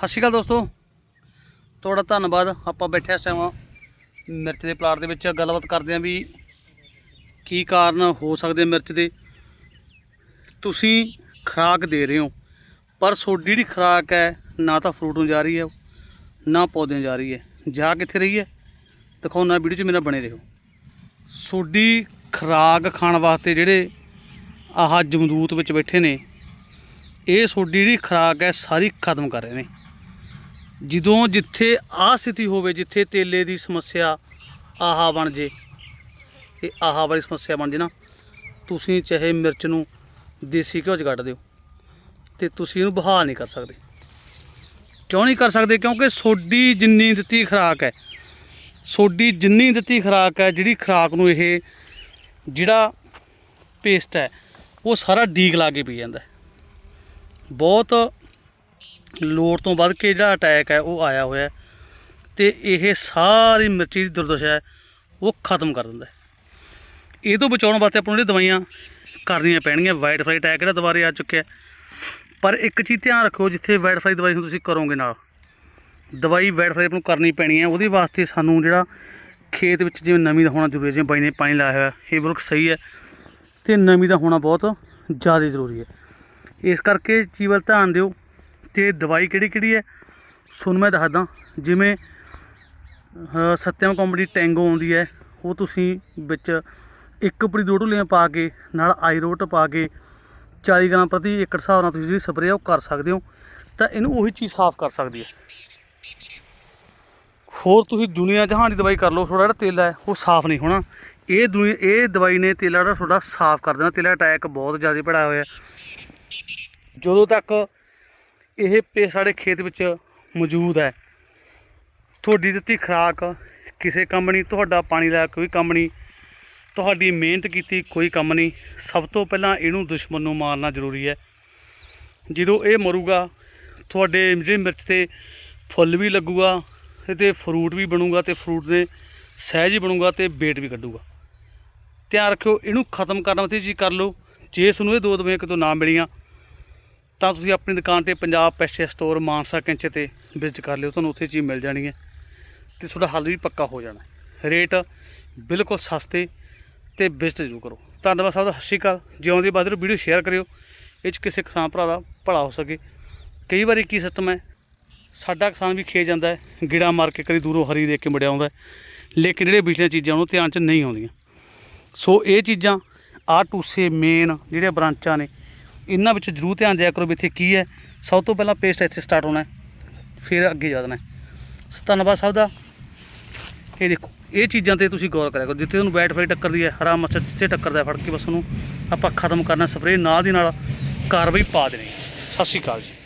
ਸਤਿ ਸ਼੍ਰੀ ਅਕਾਲ ਦੋਸਤੋ। ਤੁਹਾਡਾ ਧੰਨਵਾਦ। ਆਪਾਂ ਬੈਠੇ ਇਸ ਟਾਈਮ ਮਿਰਚ ਦੇ ਪਲਾਟ ਦੇ ਵਿੱਚ। ਗੱਲਬਾਤ ਕਰਦੇ ਆਂ ਵੀ ਕੀ ਕਾਰਨ ਹੋ ਸਕਦੇ ਮਿਰਚ ਦੇ। ਤੁਸੀਂ ਖੁਰਾਕ ਦੇ ਰਹੇ ਹੋ, ਪਰ ਤੁਹਾਡੀ ਜਿਹੜੀ ਖੁਰਾਕ ਹੈ, ਨਾ ਤਾਂ ਫਰੂਟ ਨੂੰ ਜਾ ਰਹੀ ਹੈ, ਨਾ ਪੌਦੇ ਨੂੰ ਜਾ ਰਹੀ ਹੈ। ਜਾ ਕਿੱਥੇ ਰਹੀ ਹੈ? ਦਿਖਾਉਣਾ ਵੀਡੀਓ 'ਚ ਮੇਰਾ ਬਣੇ ਰਹੋ। ਸੋਡੀ ਖੁਰਾਕ ਖਾਣ ਵਾਸਤੇ ਜਿਹੜੇ ਆਹ ਜਮਦੂਤ ਵਿੱਚ ਬੈਠੇ ਨੇ, ਇਹ ਸੋਡੀ ਜਿਹੜੀ ਖੁਰਾਕ ਹੈ, ਸਾਰੀ ਖਤਮ ਕਰ ਰਹੇ ਨੇ। ਜਦੋਂ ਜਿੱਥੇ ਆਹ ਸਥਿਤੀ ਹੋਵੇ, ਜਿੱਥੇ ਤੇਲੇ ਦੀ ਸਮੱਸਿਆ ਆਹਾ ਬਣ ਜੇ ਇਹ ਆਹਾ ਵਾਲੀ ਸਮੱਸਿਆ ਬਣ ਜੇ ਨਾ, ਤੁਸੀਂ ਚਾਹੇ ਮਿਰਚ ਨੂੰ ਦੇਸੀ ਘਿਓ 'ਚ ਕੱਢ ਦਿਓ, ਤੇ ਤੁਸੀਂ ਇਹਨੂੰ ਬਹਾਲ ਨਹੀਂ ਕਰ ਸਕਦੇ। ਕਿਉਂ ਨਹੀਂ ਕਰ ਸਕਦੇ? ਕਿਉਂਕਿ ਸੋਡੀ ਜਿੰਨੀ ਦਿੱਤੀ ਖੁਰਾਕ ਹੈ, ਸੋਡੀ ਜਿੰਨੀ ਦਿੱਤੀ ਖੁਰਾਕ ਹੈ, ਜਿਹੜੀ ਖੁਰਾਕ ਨੂੰ ਇਹ ਜਿਹੜਾ ਪੇਸਟ ਹੈ, ਉਹ ਸਾਰਾ ਡੀਕ ਲਾ ਕੇ ਪੀ ਜਾਂਦਾ ਬਹੁਤ ਲੋੜ ਤੋਂ ਵੱਧ ਕੇ ਜਿਹੜਾ ਅਟੈਕ ਹੈ, ਉਹ ਆਇਆ ਹੋਇਆ ਹੈ ਤੇ ਇਹ ਸਾਰੀ ਮਿਰਚੀ ਦੀ ਦੁਰਦਸ਼ਾ ਹੈ, ਉਹ ਖਤਮ ਕਰ ਦਿੰਦਾ ਇਹ ਤੋਂ ਬਚਾਉਣ ਵਾਸਤੇ ਆਪਾਂ ਨੂੰ ਜਿਹੜੀ ਦਵਾਈਆਂ ਕਰਨੀਆਂ ਪੈਣਗੀਆਂ ਵਾਈਟ ਫਲਾਈ ਅਟੈਕ ਜਿਹੜਾ ਦੁਬਾਰੇ ਆ ਚੁੱਕਿਆ ਪਰ ਇੱਕ ਚੀਜ਼ ਧਿਆਨ ਰੱਖੋ, ਜਿੱਥੇ ਵਾਈਟ ਫਲਾਈ ਦਵਾਈ ਨੂੰ ਤੁਸੀਂ ਕਰੋਗੇ ਨਾਲ, ਦਵਾਈ ਵਾਈਟ ਫਲਾਈ ਆਪਾਂ ਨੂੰ ਕਰਨੀ ਪੈਣੀ ਹੈ, ਉਹਦੇ ਵਾਸਤੇ ਸਾਨੂੰ ਜਿਹੜਾ ਖੇਤ ਵਿੱਚ ਜਿਵੇਂ ਨਮੀ ਦਾ ਹੋਣਾ ਜ਼ਰੂਰੀ ਹੈ, ਜਿਵੇਂ ਬਾਈ ਨੇ ਪਾਣੀ ਲਾਇਆ ਹੋਇਆ, ਇਹ ਬਿਲਕੁਲ ਸਹੀ ਹੈ ਤੇ ਨਮੀ ਦਾ ਹੋਣਾ ਬਹੁਤ ਜ਼ਿਆਦਾ ਜ਼ਰੂਰੀ ਹੈ। ਇਸ ਕਰਕੇ ਚੀਜ਼ ਵੱਲ ਧਿਆਨ ਦਿਓ ਤੇ ਦਵਾਈ ਕਿਹੜੀ ਕਿਹੜੀ ਹੈ? ਤੁਹਾਨੂੰ ਮੈਂ ਦੱਸਦਾ ਜਿਵੇਂ ਅਹ, ਸੱਤਿਆਮ ਕੰਪਨੀ ਟੈਂਗੋ ਆਉਂਦੀ ਹੈ ਉਹ ਤੁਸੀਂ ਵਿੱਚ ਇੱਕ ਪੁੜੀ ਦੋ ਢੁੱਲੀਆਂ ਪਾ ਕੇ ਨਾਲ ਆਈਰੋਟ ਪਾ ਕੇ 40 ਗ੍ਰਾਮ ਪ੍ਰਤੀ ਏਕੜ ਹਿਸਾਬ ਨਾਲ ਤੁਸੀਂ ਜਿਹੜੀ ਸਪਰੇਅ ਉਹ ਕਰ ਸਕਦੇ ਹੋ ਤਾਂ ਇਹਨੂੰ ਉਹੀ ਚੀਜ਼ ਸਾਫ਼ ਕਰ ਸਕਦੀ ਹੈ। ਹੋਰ ਤੁਸੀਂ ਦੁਨੀਆ ਜਹਾਨ ਦੀ ਦਵਾਈ ਕਰ ਲਓ ਤੁਹਾਡਾ ਜਿਹੜਾ ਤੇਲ ਹੈ ਉਹ ਸਾਫ਼ ਨਹੀਂ ਹੋਣਾ। ਇਹ ਦੁਨੀਆ ਇਹ ਦਵਾਈ ਨੇ ਤੇਲਾ ਜਿਹੜਾ ਤੁਹਾਡਾ ਸਾਫ਼ ਕਰ ਦੇਣਾ ਤੇਲਾ ਅਟੈਕ ਬਹੁਤ ਜ਼ਿਆਦਾ ਪੜਾ ਹੋਇਆ ਜਦੋਂ ਤੱਕ ਇਹ ਪੇ ਸਾਡੇ ਖੇਤ ਵਿੱਚ ਮੌਜੂਦ ਹੈ। ਤੁਹਾਡੀ ਦਿੱਤੀ ਖੁਰਾਕ ਕਿਸੇ ਕੰਮ ਨਹੀਂ, ਤੁਹਾਡਾ ਪਾਣੀ ਦਾ ਕੋਈ ਕੰਮ ਨਹੀਂ। ਤੁਹਾਡੀ ਮਿਹਨਤ ਕੀਤੀ ਕੋਈ ਕੰਮ ਨਹੀਂ। ਸਭ ਤੋਂ ਪਹਿਲਾਂ ਇਹਨੂੰ ਦੁਸ਼ਮਣ ਨੂੰ ਮਾਰਨਾ ਜ਼ਰੂਰੀ ਹੈ। ਜਦੋਂ ਇਹ ਮਰੂਗਾ, ਤੁਹਾਡੇ ਜਿਹੜੇ ਮਿਰਚ ਤੇ ਫੁੱਲ ਵੀ ਲੱਗੂਗਾ ਤੇ ਫਰੂਟ ਵੀ ਬਣੂਗਾ ਤੇ ਫਰੂਟ ਦੇ ਸਹਿਜ ਹੀ ਬਣੂਗਾ ਤੇ ਵੇਟ ਵੀ ਕੱਢੂਗਾ। ਧਿਆਨ ਰੱਖਿਓ, ਇਹਨੂੰ ਖਤਮ ਕਰਨ ਵਾਸਤੇ ਜੀ ਕਰ ਲਓ। ਜੇ ਤੁਹਾਨੂੰ ਇਹ ਦੋ ਦਵਾਈਆਂ ਕਿਤੋਂ ਨਾ ਮਿਲੀਆਂ ਤਾਂ ਤੁਸੀਂ ਆਪਣੀ ਦੁਕਾਨ ਤੇ ਪੰਜਾਬ ਪੈਸ਼ੇ ਸਟੋਰ ਮਾਨਸਾ ਕੈਂਚੇ ਤੇ ਵਿਜ਼ਿਟ ਕਰ ਲਿਓ, ਤੁਹਾਨੂੰ ਉੱਥੇ ਚੀਜ਼ ਮਿਲ ਜਾਣੀ ਹੈ ਤੇ ਤੁਹਾਡਾ ਹੱਲ ਵੀ ਪੱਕਾ ਹੋ ਜਾਣਾ। ਰੇਟ ਬਿਲਕੁਲ ਸਸਤੇ ਤੇ ਵਿਜ਼ਿਟ ਜ਼ਰੂਰ ਕਰੋ। ਧੰਨਵਾਦ ਸਾਹਿਬ ਦਾ, ਸਤਿ ਸ਼੍ਰੀ ਅਕਾਲ। ਜਿਉਂ ਦੀ ਬਾਅਦ ਵੀਡੀਓ ਸ਼ੇਅਰ ਕਰਿਓ, ਇਹ 'ਚ ਕਿਸੇ ਕਿਸਾਨ ਭਰਾ ਦਾ ਭਲਾ ਹੋ ਸਕੇ। ਕਈ ਵਾਰੀ ਕੀ ਸਿਸਟਮ ਹੈ, ਸਾਡਾ ਕਿਸਾਨ ਵੀ ਖੇ ਜਾਂਦਾ ਹੈ, ਗਿੜਾ ਮਾਰ ਕੇ ਕਦੀ ਦੂਰੋਂ ਹਰੀ ਦੇਖ ਕੇ ਮੁੜਿਆ ਆਉਂਦਾ ਲੇਕਿਨ ਜਿਹੜੇ ਪਿਛਲੀਆਂ ਚੀਜ਼ਾਂ ਉਹਨੂੰ ਧਿਆਨ 'ਚ ਨਹੀਂ ਆਉਂਦੀਆਂ। ਸੋ ਇਹ ਚੀਜ਼ਾਂ ਆ ਟੂਸੇ ਮੇਨ ਜਿਹੜੇ ਬ੍ਰਾਂਚਾਂ ਨੇ ਇਹਨਾਂ ਵਿੱਚ ਜ਼ਰੂਰ ਧਿਆਨ ਦਿਆ ਕਰੋ ਵੀ ਇੱਥੇ ਕੀ ਹੈ। ਸਭ ਤੋਂ ਪਹਿਲਾਂ ਪੇਸਟ ਇੱਥੇ ਸਟਾਰਟ ਹੋਣਾ ਫਿਰ ਅੱਗੇ ਜਾਣਾ ਹੈ। ਸੋ ਧੰਨਵਾਦ ਸਾਹਿਬ ਦਾ। ਇਹ ਦੇਖੋ, ਇਹ ਚੀਜ਼ਾਂ ਤੇ ਤੁਸੀਂ ਗੌਰ ਕਰਿਆ ਕਰੋ। ਜਿੱਥੇ ਤੁਹਾਨੂੰ ਬੈਟ ਫਾਈ ਟੱਕਰਦੀ ਹੈ, ਹਰਾ ਮੱਛਰ ਜਿੱਥੇ ਟੱਕਰਦਾ ਫੜ ਕੇ ਬਸ ਉਹਨੂੰ ਆਪਾਂ ਖਤਮ ਕਰਨਾ ਸਪਰੇਅ ਨਾਲ ਦੀ ਨਾਲ ਕਾਰਵਾਈ ਪਾ ਦੇਣੀ ਸਤਿ ਸ਼੍ਰੀ ਅਕਾਲ ਜੀ।